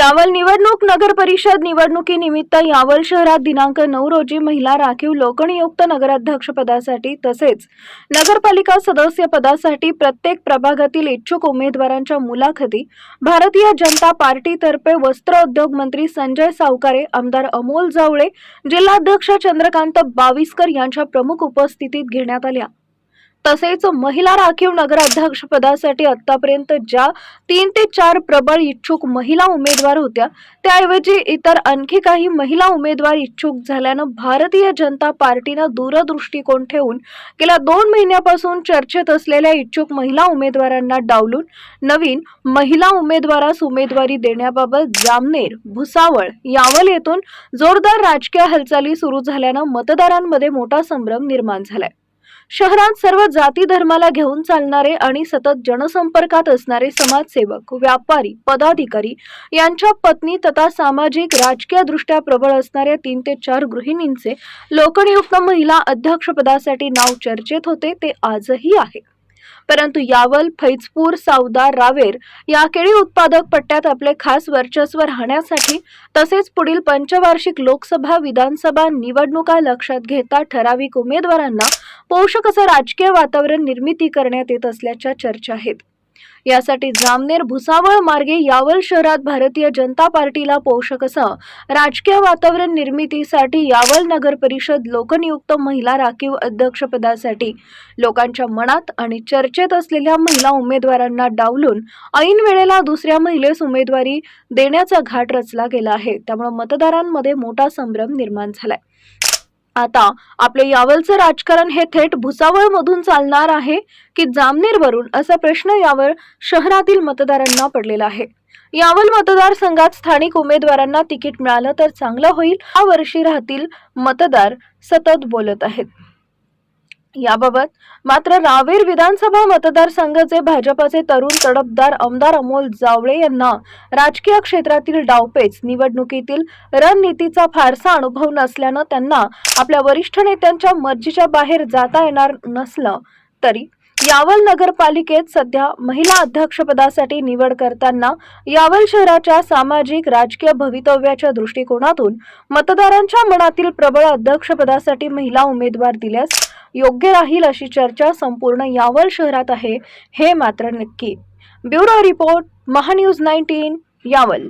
यावल निवडणूक नगर परिषद निवडणुकीनिमित्त यावल शहरात दिनांक नऊ रोजी महिला राखीव लोकनियुक्त नगराध्यक्ष पदासाठी तसेच नगरपालिका सदस्य पदासाठी प्रत्येक प्रभागातील इच्छुक उमेदवारांच्या मुलाखती भारतीय जनता पार्टीतर्फे वस्त्र उद्योग मंत्री संजय सावकारे आमदार अमोल जावळे जिल्हाध्यक्ष चंद्रकांत बाविस्कर यांच्या प्रमुख उपस्थितीत घेण्यात आल्या. तसेच महिला राखीव नगराध्यक्ष पदासाठी आतापर्यंत ज्या तीन ते चार प्रबळ इच्छुक महिला उमेदवार होत्या त्याऐवजी इतर आणखी काही महिला उमेदवार इच्छुक झाल्यानं भारतीय जनता पार्टीनं दूरदृष्टिकोन ठेवून गेल्या दोन महिन्यापासून चर्चेत असलेल्या इच्छुक महिला उमेदवारांना डावलून नवीन महिला उमेदवारास उमेदवारी देण्याबाबत जामनेर भुसावळ यावल येथून जोरदार राजकीय हालचाली सुरू झाल्यानं मतदारांमध्ये मोठा संभ्रम निर्माण झालाय. शहरात सर्व जाती धर्माला घेऊन चालणारे आणि सतत जनसंपर्कात असणारे समाजसेवक व्यापारी पदाधिकारी यांच्या पत्नी तथा सामाजिक राजकीय दृष्ट्या प्रबळ असणाऱ्या तीन ते चार गृहिणींचे लोकनियुक्त महिला अध्यक्षपदासाठी नाव चर्चेत होते ते आजही आहे. परंतु यावल फैजपूर सावदा रावेर या केळी उत्पादक पट्ट्यात आपले खास वर्चस्व राहण्यासाठी तसेच पुढील पंचवार्षिक लोकसभा विधानसभा निवडणुका लक्षात घेता ठराविक उमेदवारांना पोषक असं राजकीय वातावरण निर्मिती करण्यात येत असल्याच्या चर्चा आहेत. यासाठी जामनेर भुसावळ मार्गे यावल शहरात भारतीय जनता पार्टीला पोषक असं राजकीय वातावरण निर्मितीसाठी यावल नगर परिषद लोकनियुक्त महिला राखीव अध्यक्षपदासाठी लोकांच्या मनात आणि चर्चेत असलेल्या महिला उमेदवारांना डावलून ऐन वेळेला दुसऱ्या महिलेस उमेदवारी देण्याचा घाट रचला गेला आहे. त्यामुळे मतदारांमध्ये मोठा संभ्रम निर्माण झालाय. आता आपले यावलचं राजकारण हे थेट भुसावळ मधून चालणार आहे की जामनेर वरून असा प्रश्न यावर शहरातील मतदारांना पडलेला आहे. यावल मतदारसंघात स्थानिक उमेदवारांना तिकीट मिळालं तर चांगलं होईल. हा वर्षी राहतील मतदार सतत बोलत आहेत. याबाबत मात्र रावेर विधानसभा मतदारसंघाचे भाजपाचे तरुण तडफदार आमदार अमोल जावळे यांना राजकीय क्षेत्रातील डावपेच निवडणुकीतील रणनीतीचा फारसा अनुभव नसल्यानं त्यांना आपल्या वरिष्ठ नेत्यांच्या मर्जीच्या बाहेर जाता येणार नसलं तरी यावल नगरपालिकेत सध्या महिला अध्यक्षपदासाठी निवड करताना यावल शहराच्या सामाजिक राजकीय भवितव्याच्या दृष्टिकोनातून मतदारांच्या मनातील प्रबळ अध्यक्षपदासाठी महिला उमेदवार दिल्यास योग्य राहील अशी चर्चा संपूर्ण यावल शहरात आहे हे मात्र नक्की. Bureau report Mahanews nineteen Yawal.